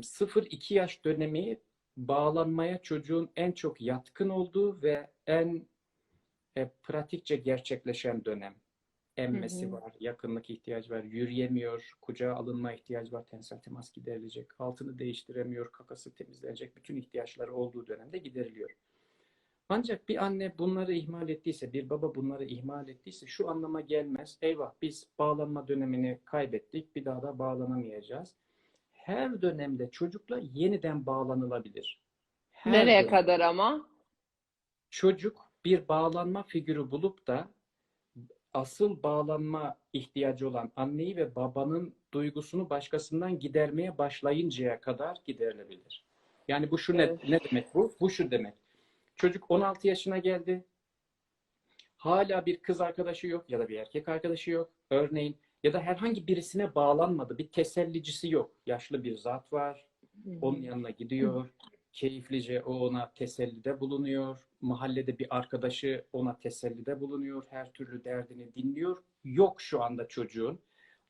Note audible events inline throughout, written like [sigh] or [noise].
0-2 yaş dönemi bağlanmaya çocuğun en çok yatkın olduğu ve en e, pratikçe gerçekleşen dönem. Emmesi Hı hı. var, yakınlık ihtiyacı var, yürüyemiyor, kucağa alınma ihtiyacı var, tensel temas giderilecek, altını değiştiremiyor, kakası temizlenecek, bütün ihtiyaçları olduğu dönemde gideriliyor. Ancak bir anne bunları ihmal ettiyse, bir baba bunları ihmal ettiyse şu anlama gelmez. Eyvah biz bağlanma dönemini kaybettik, bir daha da bağlanamayacağız. Her dönemde çocukla yeniden bağlanılabilir. Her Nereye dönem. kadar ama? Çocuk bir bağlanma figürü bulup da asıl bağlanma ihtiyacı olan anneyi ve babanın duygusunu başkasından gidermeye başlayıncaya kadar giderilebilir. Yani bu şu ne, Evet. ne demek bu? Bu şu demek. Çocuk 16 yaşına geldi. Hala bir kız arkadaşı yok ya da bir erkek arkadaşı yok. Örneğin ya da herhangi birisine bağlanmadı. Bir tesellicisi yok. Yaşlı bir zat var. Onun yanına gidiyor. Keyiflice o ona tesellide bulunuyor. Mahallede bir arkadaşı ona tesellide bulunuyor. Her türlü derdini dinliyor. Yok şu anda çocuğun.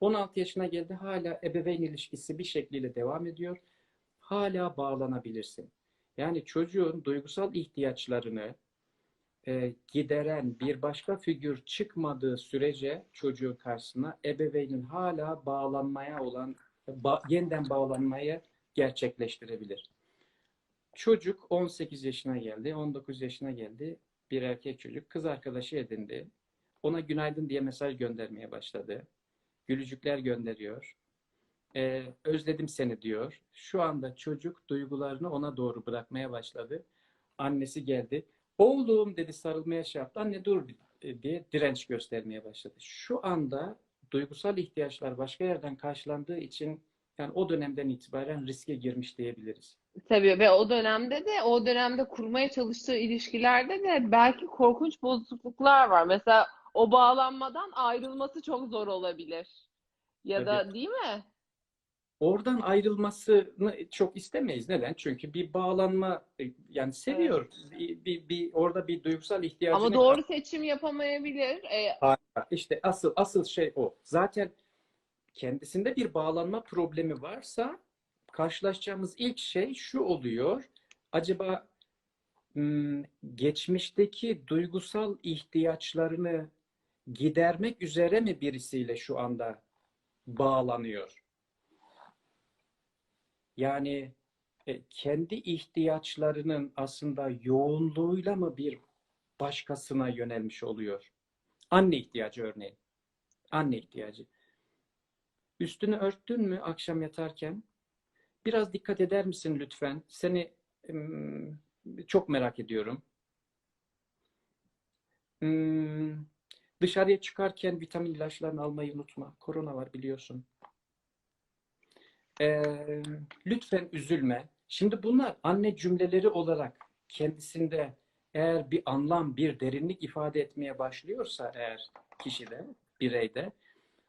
16 yaşına geldi. Hala ebeveyn ilişkisi bir şekliyle devam ediyor. Hala bağlanabilirsin. Yani çocuğun duygusal ihtiyaçlarını e, gideren bir başka figür çıkmadığı sürece çocuğun karşısına ebeveynin hala bağlanmaya olan, ba- yeniden bağlanmaya gerçekleştirebilir. Çocuk 18 yaşına geldi, 19 yaşına geldi. Bir erkek çocuk kız arkadaşı edindi. Ona günaydın diye mesaj göndermeye başladı. Gülücükler gönderiyor. Ee, özledim seni diyor. Şu anda çocuk duygularını ona doğru bırakmaya başladı. Annesi geldi. Oğlum dedi sarılmaya şey yaptı. Anne dur e, diye direnç göstermeye başladı. Şu anda duygusal ihtiyaçlar başka yerden karşılandığı için yani o dönemden itibaren riske girmiş diyebiliriz. Tabii ve o dönemde de o dönemde kurmaya çalıştığı ilişkilerde de belki korkunç bozukluklar var. Mesela o bağlanmadan ayrılması çok zor olabilir. Ya da değil mi? Oradan ayrılmasını çok istemeyiz. Neden? Çünkü bir bağlanma e, yani seviyor. Bir, bir, bir- orada bir duygusal ihtiyacını Ama doğru seçim yapamayabilir. E, İşte asıl asıl şey o. Zaten kendisinde bir bağlanma problemi varsa karşılaşacağımız ilk şey şu oluyor. Acaba hmm, geçmişteki duygusal ihtiyaçlarını gidermek üzere mi birisiyle şu anda bağlanıyor? Yani e, kendi ihtiyaçlarının aslında yoğunluğuyla mı bir başkasına yönelmiş oluyor? Anne ihtiyacı örneğin. Anne ihtiyacı. Üstünü örttün mü akşam yatarken? Biraz dikkat eder misin lütfen? Seni ım, çok merak ediyorum. Hmm, dışarıya çıkarken vitamin ilaçlarını almayı unutma. Korona var biliyorsun. Ee, lütfen üzülme. Şimdi bunlar anne cümleleri olarak kendisinde eğer bir anlam, bir derinlik ifade etmeye başlıyorsa eğer kişide, bireyde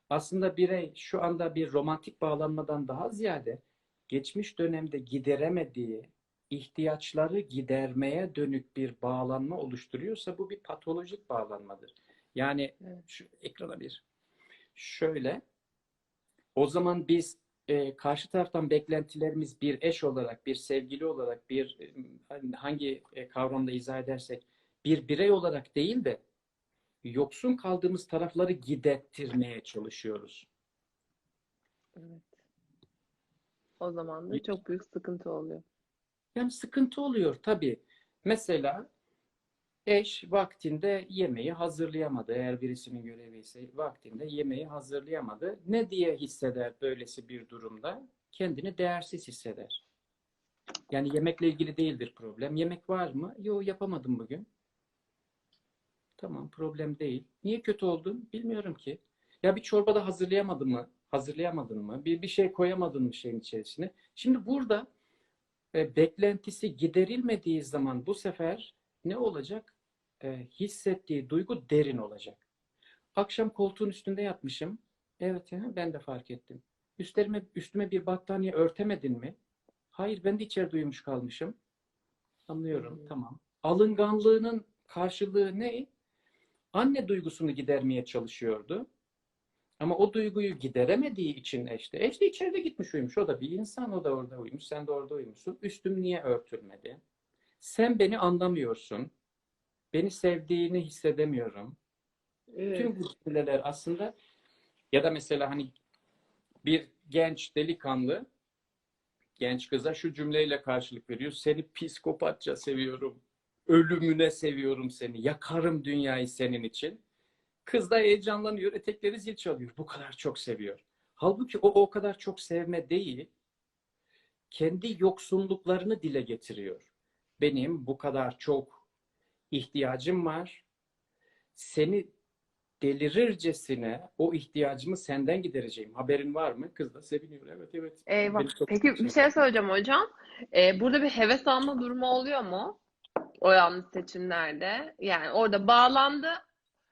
aslında birey şu anda bir romantik bağlanmadan daha ziyade geçmiş dönemde gideremediği ihtiyaçları gidermeye dönük bir bağlanma oluşturuyorsa bu bir patolojik bağlanmadır. Yani şu ekrana bir şöyle o zaman biz e, karşı taraftan beklentilerimiz bir eş olarak, bir sevgili olarak, bir e, hangi e, kavramda izah edersek bir birey olarak değil de yoksun kaldığımız tarafları gidettirmeye çalışıyoruz. evet. O zaman da çok büyük sıkıntı oluyor. Yani sıkıntı oluyor tabii. Mesela eş vaktinde yemeği hazırlayamadı. Eğer birisinin görevi ise vaktinde yemeği hazırlayamadı. Ne diye hisseder böylesi bir durumda? Kendini değersiz hisseder. Yani yemekle ilgili değildir problem. Yemek var mı? Yok yapamadım bugün. Tamam problem değil. Niye kötü oldun? Bilmiyorum ki. Ya bir çorba da hazırlayamadın mı? Hazırlayamadın mı? Bir, bir şey koyamadın mı şeyin içerisine? Şimdi burada e, beklentisi giderilmediği zaman bu sefer ne olacak? E, hissettiği duygu derin olacak. Akşam koltuğun üstünde yatmışım. Evet ben de fark ettim. Üstlerime, üstüme bir battaniye örtemedin mi? Hayır ben de içeride uyumuş kalmışım. Anlıyorum Hmm. tamam. Alınganlığının karşılığı ne? Anne duygusunu gidermeye çalışıyordu. Ama o duyguyu gideremediği için eşte, eşte içeride gitmiş uyumuş. O da bir insan, o da orada uyumuş. Sen de orada uyumuşsun. Üstüm niye örtülmedi? Sen beni anlamıyorsun. Beni sevdiğini hissedemiyorum. Tüm bu cümleler aslında ya da mesela hani bir genç delikanlı genç kıza şu cümleyle karşılık veriyor. Seni psikopatça seviyorum. Ölümüne seviyorum seni. Yakarım dünyayı senin için. Kız da heyecanlanıyor. Etekleri zil çalıyor. Bu kadar çok seviyor. Halbuki o o kadar çok sevme değil. Kendi yoksunluklarını dile getiriyor. Benim bu kadar çok ihtiyacım var. Seni delirircesine o ihtiyacımı senden gidereceğim. Haberin var mı? Kız da seviniyor. Evet evet. Eyvah. Peki bir şey söyleyeceğim hocam. Ee, burada bir heves alma durumu oluyor mu? O yanlış seçimlerde. Yani orada bağlandı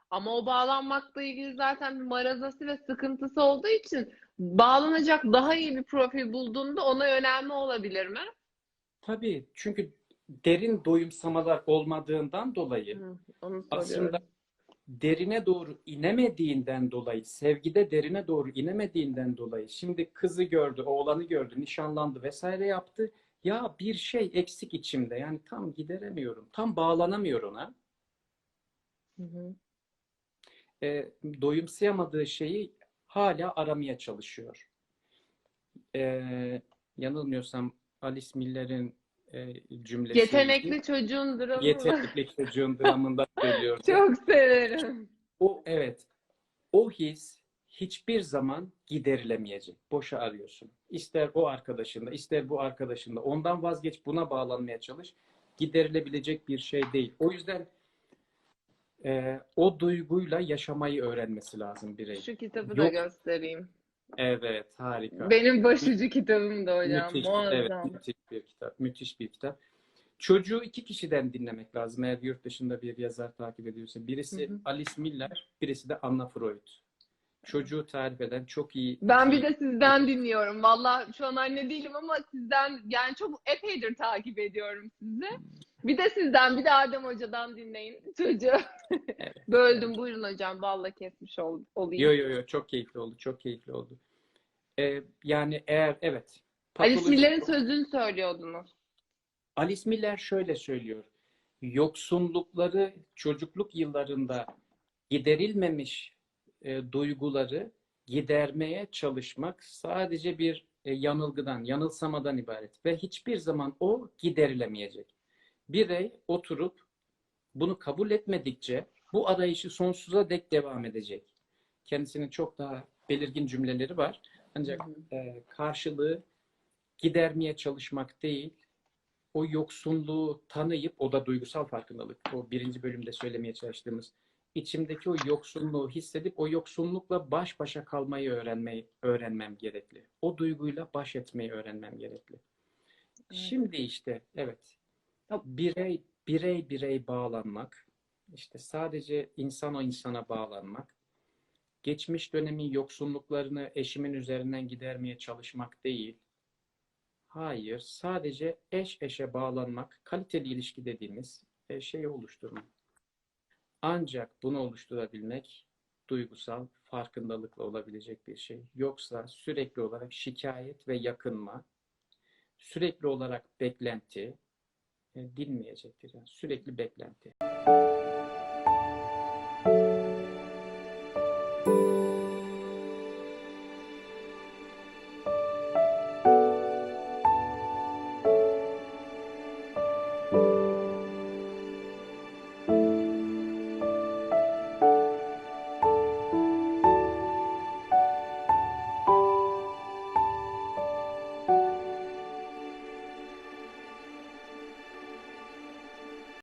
ama o bağlanmakla ilgili zaten bir marazası ve sıkıntısı olduğu için bağlanacak daha iyi bir profil bulduğunda ona yönelme olabilir mi? Tabii. Çünkü derin doyumsamalar olmadığından dolayı Hı, aslında derine doğru inemediğinden dolayı, sevgide derine doğru inemediğinden dolayı şimdi kızı gördü, oğlanı gördü, nişanlandı vesaire yaptı. Ya bir şey eksik içimde. Yani tam gideremiyorum. Tam bağlanamıyor ona. Hı hı. E, doyumsayamadığı şeyi hala aramaya çalışıyor. E, yanılmıyorsam Alice Miller'in e, cümlesi Yetenekli çocuğun dramı mı? yetenekli çocuğun dramında [laughs] söylüyordu. Çok severim. O evet. O his hiçbir zaman giderilemeyecek. Boşa arıyorsun. İster o arkadaşında, ister bu arkadaşında. Ondan vazgeç, buna bağlanmaya çalış. Giderilebilecek bir şey değil. O yüzden e, o duyguyla yaşamayı öğrenmesi lazım birey. Şu kitabı da Yok. göstereyim. Evet, harika. Benim başucu kitabım da hocam. Müthiş, Muazzam. evet, müthiş bir kitap. Müthiş bir kitap. Çocuğu iki kişiden dinlemek lazım eğer yurt dışında bir yazar takip ediyorsa. Birisi Hı hı. Alice Miller, birisi de Anna Freud. Çocuğu tarif eden çok iyi. Ben bir de sizden dinliyorum. Valla şu an anne değilim ama sizden yani çok epeydir takip ediyorum sizi. Bir de sizden bir de Adem Hoca'dan dinleyin çocuğu. Evet. [laughs] Böldüm buyurun hocam. Valla kesmiş ol, olayım. Yo yo yo çok keyifli oldu. Çok keyifli oldu. Ee, yani eğer evet. Alice patoloji- Miller'in sözünü söylüyordunuz. Alice Miller şöyle söylüyor. Yoksunlukları çocukluk yıllarında giderilmemiş e, duyguları gidermeye çalışmak sadece bir e, yanılgıdan, yanılsamadan ibaret ve hiçbir zaman o giderilemeyecek. Birey oturup bunu kabul etmedikçe bu arayışı sonsuza dek devam edecek. Kendisinin çok daha belirgin cümleleri var. Ancak e, karşılığı gidermeye çalışmak değil, o yoksunluğu tanıyıp, o da duygusal farkındalık, o birinci bölümde söylemeye çalıştığımız, içimdeki o yoksunluğu hissedip o yoksunlukla baş başa kalmayı öğrenmeyi öğrenmem gerekli. O duyguyla baş etmeyi öğrenmem gerekli. Şimdi işte evet birey birey birey bağlanmak, işte sadece insan o insana bağlanmak, geçmiş dönemin yoksunluklarını eşimin üzerinden gidermeye çalışmak değil. Hayır, sadece eş eşe bağlanmak, kaliteli ilişki dediğimiz e, şeyi oluşturmak. Ancak bunu oluşturabilmek duygusal farkındalıkla olabilecek bir şey. Yoksa sürekli olarak şikayet ve yakınma, sürekli olarak beklenti e, dinmeyecektir. Yani sürekli beklenti.